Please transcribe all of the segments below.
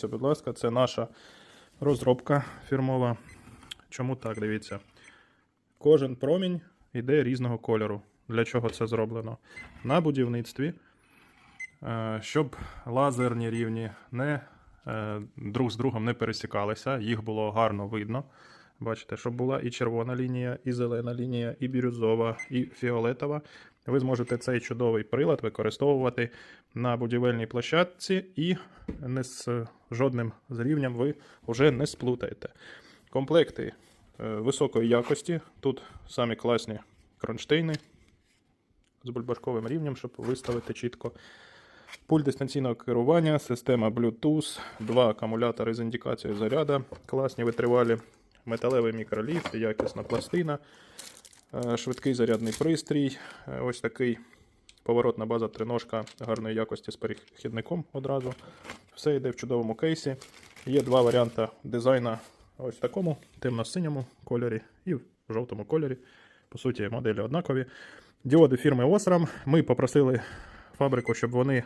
Будь ласка, це наша розробка фірмова. Чому так? Дивіться. Кожен промінь йде різного кольору. Для чого це зроблено? На будівництві, е, щоб лазерні рівні не, е, друг з другом не пересікалися, їх було гарно видно. Бачите, щоб була і червона лінія, і зелена лінія, і бірюзова, і фіолетова. Ви зможете цей чудовий прилад використовувати на будівельній площадці і не з жодним з рівнем ви вже не сплутаєте. Комплекти е, високої якості. Тут самі класні кронштейни з бульбашковим рівнем, щоб виставити чітко. Пульт дистанційного керування, система Bluetooth, два акумулятори з індикацією заряду, класні витривалі, металевий мікроліфт, якісна пластина, швидкий зарядний пристрій, е, ось такий поворотна база триножка гарної якості з перехідником одразу. Все йде в чудовому кейсі. Є два варіанти дизайну ось в такому темно-синьому кольорі і в жовтому кольорі. По суті, моделі однакові. Діоди фірми Osram. Ми попросили фабрику, щоб вони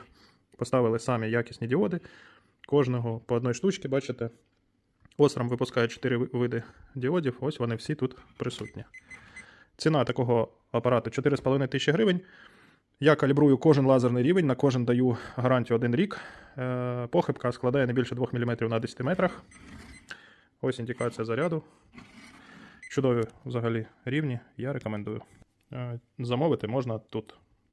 поставили самі якісні діоди. Кожного по одній штучці, бачите. Osram випускає 4 види діодів. Ось вони всі тут присутні. Ціна такого апарату 4,5 тисячі гривень. Я калібрую кожен лазерний рівень, на кожен даю гарантію один рік. Е, Похибка складає не більше 2 мм на 10 метрах. Ось індикація заряду. Чудові взагалі рівні, я рекомендую. Е, Замовити можна тут